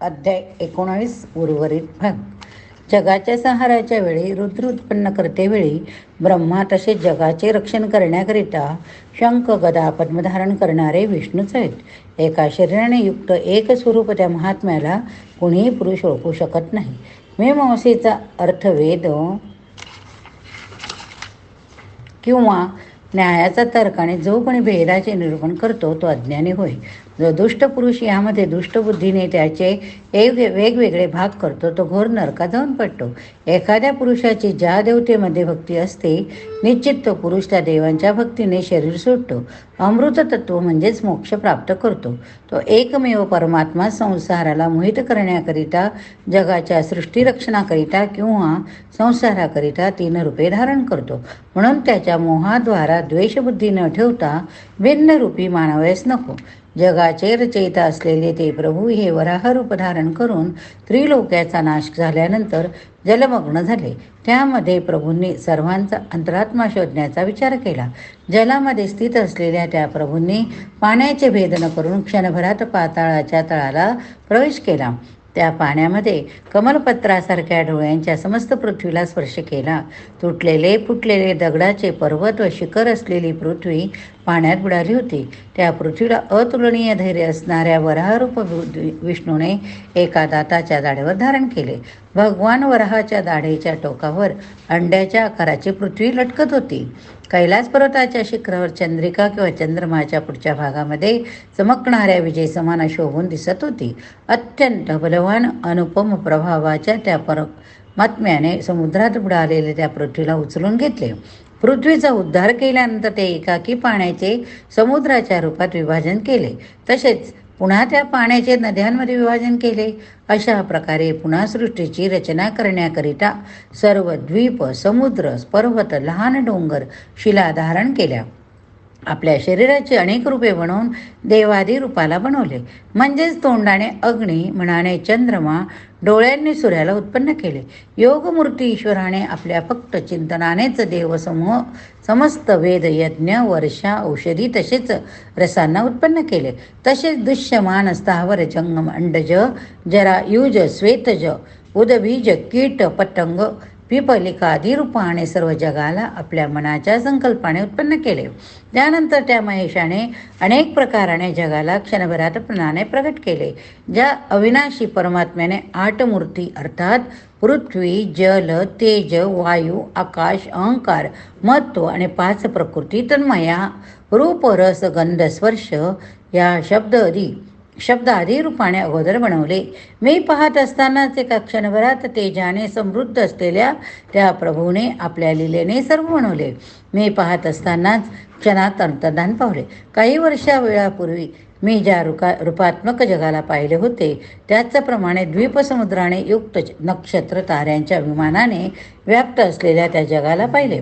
अध्याय एकोणावीस उर्वरित भाग. जगाच्या संहाराच्या वेळी रुद्र उत्पन्न करतेवेळी ब्रह्मा तसेच जगाचे रक्षण करण्याकरिता शंख गदा पद्मधारण करणारे विष्णूच आहेत. एका शरीराने युक्त एक स्वरूप त्या महात्म्याला कुणीही पुरुष ओळखू शकत नाही. मीमांसेचा अर्थवेद किंवा न्यायाचा तर्काने जो कोणी भेदाचे निरूपण करतो तो अज्ञानी होय. दुष्ट पुरुष यामध्ये दुष्टबुद्धीने त्याचे एक वेगवेगळे भाग करतो तो घोर नरका जाऊन पडतो. एखाद्या पुरुषाची ज्या देवतेमध्ये भक्ती असते निश्चित तो पुरुष त्या देवांच्या भक्तीने शरीर सोडतो. अमृत तत्व म्हणजेच मोक्ष प्राप्त करतो. तो एकमेव परमात्मा संसाराला मोहित करण्याकरिता जगाच्या सृष्टीरक्षणाकरिता किंवा संसाराकरिता तीन रूपे धारण करतो. म्हणून त्याच्या मोहाद्वारा द्वेषबुद्धी न ठेवता भिन्न रूपी मानावयास नको. जगाचे रचयिता असलेले ते प्रभू हे वराह रूप धारण करून त्रिलोक्याचा नाश झाल्यानंतर जलमग्न झाले. त्यामध्ये प्रभूंनी सर्वांचा अंतरात्मा शोधण्याचा विचार केला. जलामध्ये स्थित असलेल्या त्या प्रभूंनी पाण्याचे भेदन करून क्षणभरात पाताळाच्या तळाला प्रवेश केला. त्या पाण्यामध्ये कमलपत्रासारख्या डोळ्यांच्या समस्त पृथ्वीला स्पर्श केला. तुटलेले फुटलेले दगडाचे पर्वत व शिखर असलेली पृथ्वी पाण्यात बुडाली होती. त्या पृथ्वीला अतुलनीय धैर्य असणाऱ्या वराहरूप विष्णूने एका दाताच्या दाढेवर धारण केले. भगवान वराहाच्या दाढेच्या टोकावर अंड्याच्या आकाराची पृथ्वी लटकत होती. कैलास पर्वताच्या शिखरावर चंद्रिका किंवा चंद्रमाच्या पुढच्या भागामध्ये चमकणाऱ्या विजय समान शोभून दिसत होती. अत्यंत बलवान अनुपम प्रभावाच्या त्या पर मात्म्याने समुद्रात बुडालेल्या त्या पृथ्वीला उचलून घेतले. पृथ्वीचा उद्धार केल्यानंतर ते एकाकी पाण्याचे समुद्राच्या रूपात विभाजन केले. तसेच पुन्हा त्या पाण्याचे नद्यांमध्ये विभाजन केले. अशा प्रकारे पुन्हा सृष्टीची रचना करण्याकरिता सर्व द्वीप समुद्र पर्वत लहान डोंगर शिला धारण केल्या. आपल्या शरीराची अनेक रूपे बनवून देवादी रूपाला बनवले. म्हणजेच तोंडाने अग्नी मनाने चंद्रमा डोळ्यांनी सूर्याला उत्पन्न केले. योगमूर्ती ईश्वराने आपल्या फक्त चिंतनानेच देवसमूह समस्त वेद यज्ञ वर्षा औषधी तसेच रसांना उत्पन्न केले. तसेच दुष्यमान स्थावर जंगम अंडज जरा युज श्वेतज उदबीज कीट पतंग पिपलिका आदी रूपाने सर्व जगाला आपल्या मनाच्या संकल्पाने उत्पन्न केले. त्यानंतर त्या महेशाने अनेक प्रकाराने जगाला क्षणभरात प्रणाने प्रकट केले ज्या अविनाशी परमात्म्याने आठ मूर्ती अर्थात पृथ्वी जल तेज वायू आकाश अहंकार महत्त्व आणि पाच प्रकृती तन्मया रूप रस गंध स्पर्श या शब्द आदी शब्द आधी रूपाने अगोदर बनवले. मी पाहत असतानाच एका क्षणभरात तेजाने समृद्ध असलेल्या त्या प्रभूने आपल्या लिलेने सर्व बनवले. मी पाहत असतानाच क्षणात अंतर्धान पावले. काही वर्षा वेळापूर्वी मी ज्या रुका रूपात्मक जगाला पाहिले होते त्याचप्रमाणे द्वीपसमुद्राने युक्त नक्षत्र ताऱ्यांच्या विमानाने व्याप्त असलेल्या त्या जगाला पाहिले.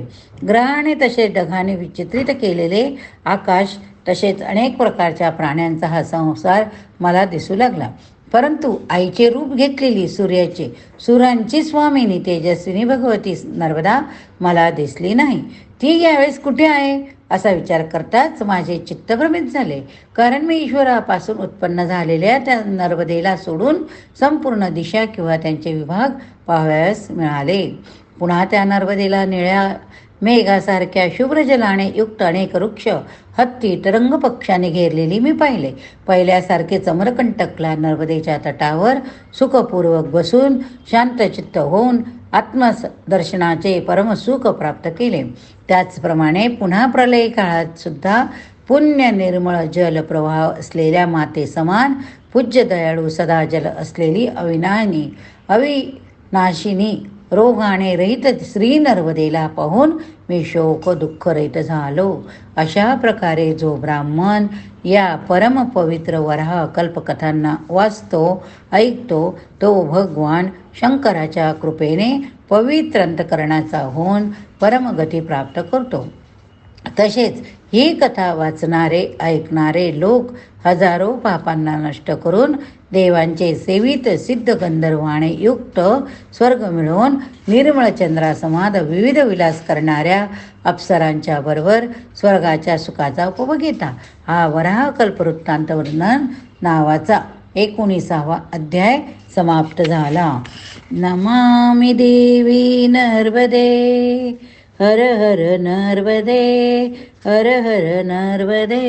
ग्रहाने तसे ढगाने विचित्रित केलेले आकाश तसेच अनेक प्रकारच्या प्राण्यांचा हा संसार मला दिसू लागला. परंतु आईचे रूप घेतलेली सूर्याचे सुरांची स्वामिनी तेजस्विनी भगवती नर्मदा मला दिसली नाही. ती यावेळेस कुठे आहे? असा विचार करताच माझे चित्तभ्रमित झाले. कारण मी ईश्वरापासून उत्पन्न झालेल्या त्या नर्मदेला सोडून संपूर्ण दिशा किंवा त्यांचे विभाग पाहाव्यास मिळाले. पुन्हा त्या नर्मदेला निळ्या मेघासारख्या शुभ्रजलाने युक्त अनेक वृक्ष हत्ती तरंग पक्षाने घेरलेली मी पाहिले. पहिल्यासारखे चमरकंटकला नर्मदेच्या तटावर सुखपूर्वक बसून शांतचित्त होऊन आत्मदर्शनाचे परमसुख प्राप्त केले. त्याचप्रमाणे पुन्हा प्रलय काळात सुद्धा पुण्य निर्मळ जल प्रवाह असलेल्या माते समान पूज्य दयाळू सदा जल असलेली अविनानी अविनाशिनी रोगाने रहित श्री नर्मदेला पाहून मी शोक दुःख रहित झालो. अशा प्रकारे जो ब्राह्मण या परम पवित्र वराह कल्पकथांना वाचतो ऐकतो तो भगवान शंकराच्या कृपेने पवित्र अंतकरणाचा होऊन परमगती प्राप्त करतो. तसेच ही कथा वाचणारे ऐकणारे लोक हजारो पापांना नष्ट करून देवांचे सेवित सिद्ध गंधर्वाने युक्त स्वर्ग मिळवून निर्मळ चंद्रासमाद विविध विलास करणाऱ्या अप्सरांच्या बरोबर स्वर्गाच्या सुखाचा उपभोग घेता. हा वराह कल्पवृत्तांत वर्णन नावाचा एकोणीसावा अध्याय समाप्त झाला. नमामि देवी नर्मदे हर हर नर्मदे हर हर नर्मदे